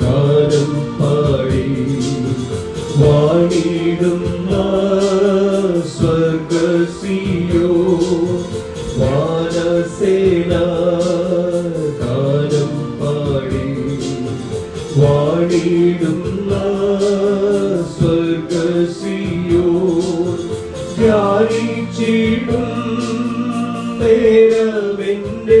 ഗാനം പാടി വാണിടുന്ന സ്വർഗസിയോ വാനസേന ഗാനം പാടി വാണിടുന്ന സ്വർഗസിയോ ധ്യാനിച്ചിടും നേരമെന്റെ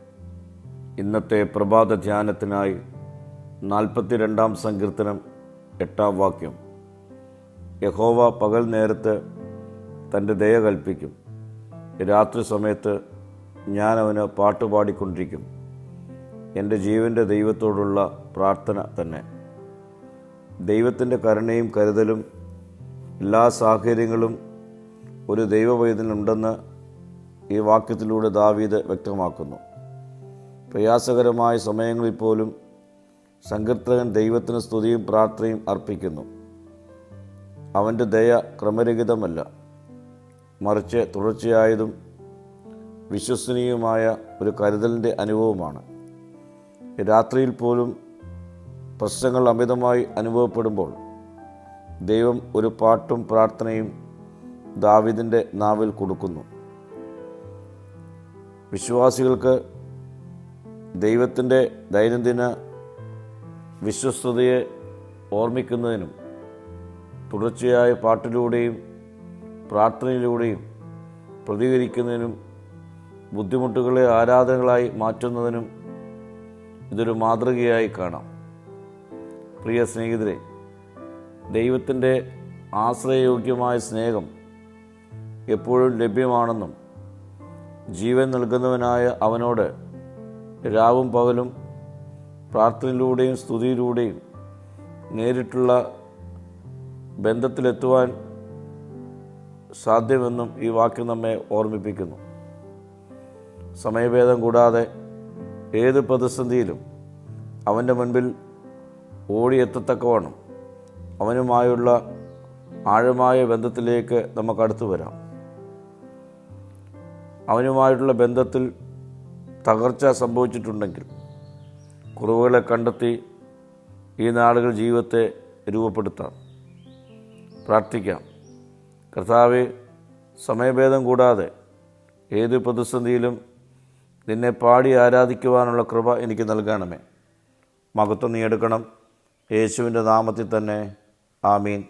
ഇന്നത്തെ പ്രഭാത ധ്യാനത്തിനായി നാൽപ്പത്തിരണ്ടാം സങ്കീർത്തനം എട്ടാം വാക്യം. യഹോവ പകൽ നേരത്ത് തന്റെ ദയ കൽപ്പിക്കും. രാത്രി സമയത്ത് ഞാൻ അവന് പാട്ടുപാടിക്കൊണ്ടിരിക്കും എന്റെ ജീവന്റെ ദൈവത്തോടുള്ള പ്രാർത്ഥന തന്നെ. ദൈവത്തിന്റെ കരുണയും കരുതലും എല്ലാ സാഹചര്യങ്ങളും ഒരു ദൈവവൈദ്യനുണ്ടെന്ന് ഈ വാക്യത്തിലൂടെ ദാവീദ് വ്യക്തമാക്കുന്നു. പ്രയാസകരമായ സമയങ്ങളിൽ പോലും സങ്കീർത്തകൻ ദൈവത്തിന് സ്തുതിയും പ്രാർത്ഥനയും അർപ്പിക്കുന്നു. അവന്റെ ദയ ക്രമരഹിതമല്ല. മറിച്ച് തുടർച്ചയായതും വിശ്വസനീയമായ ഒരു കരുതലിന്റെ അനുഭവമാണ്. രാത്രിയിൽ പോലും പ്രശ്നങ്ങൾ അമിതമായി അനുഭവപ്പെടുമ്പോൾ ദൈവം ഒരു പാട്ടും പ്രാർത്ഥനയും ദാവിദിന്റെ നാവിൽ കൊടുക്കുന്നു. വിശ്വാസികൾക്ക് ദൈവത്തിന്റെ ദൈനംദിന വിശ്വസ്തതയെ ഓർമ്മിക്കുന്നതിനും തുടർച്ചയായ പാട്ടിലൂടെയും പ്രാർത്ഥനയിലൂടെയും പ്രതികരിക്കുന്നതിനും ബുദ്ധിമുട്ടുകളെ ആരാധനകളായി മാറ്റുന്നതിനും ഇതൊരു മാതൃകയായി കാണാം. പ്രിയ സ്നേഹിതരെ ദൈവത്തിന്റെ ആശ്രയയോഗ്യമായ സ്നേഹം എപ്പോഴും ലഭ്യമാണെന്നും ജീവൻ നൽകുന്നവനായ അവനോട് രാവും പകലും പ്രാർത്ഥനയിലൂടെയും സ്തുതിയിലൂടെയും നേരിട്ടുള്ള ബന്ധത്തിലെത്തുവാൻ സാധ്യമെന്നും ഈ വാക്യം നമ്മെ ഓർമ്മിപ്പിക്കുന്നു. സമയഭേദം കൂടാതെ ഏത് പ്രതിസന്ധിയിലും അവന്റെ മുൻപിൽ ഓടിയെത്തത്തക്കവണ്ണം അവനുമായുള്ള ആഴമായ ബന്ധത്തിലേക്ക് നമുക്ക് അടുത്തു വരാം. അവനുമായിട്ടുള്ള ബന്ധത്തിൽ തകർച്ച സംഭവിച്ചിട്ടുണ്ടെങ്കിൽ കുറവുകളെ കണ്ടെത്തി ഈ നാളുകൾ ജീവിതത്തെ രൂപപ്പെടുത്താം. പ്രാർത്ഥിക്കാം. കർത്താവ് സമയഭേദം കൂടാതെ ഏത് പ്രതിസന്ധിയിലും നിന്നെ പാടി ആരാധിക്കുവാനുള്ള കൃപ എനിക്ക് നൽകണമേ. മകത്വം നീ എടുക്കണം. യേശുവിന്റെ നാമത്തിൽ തന്നെ. ആമീൻ.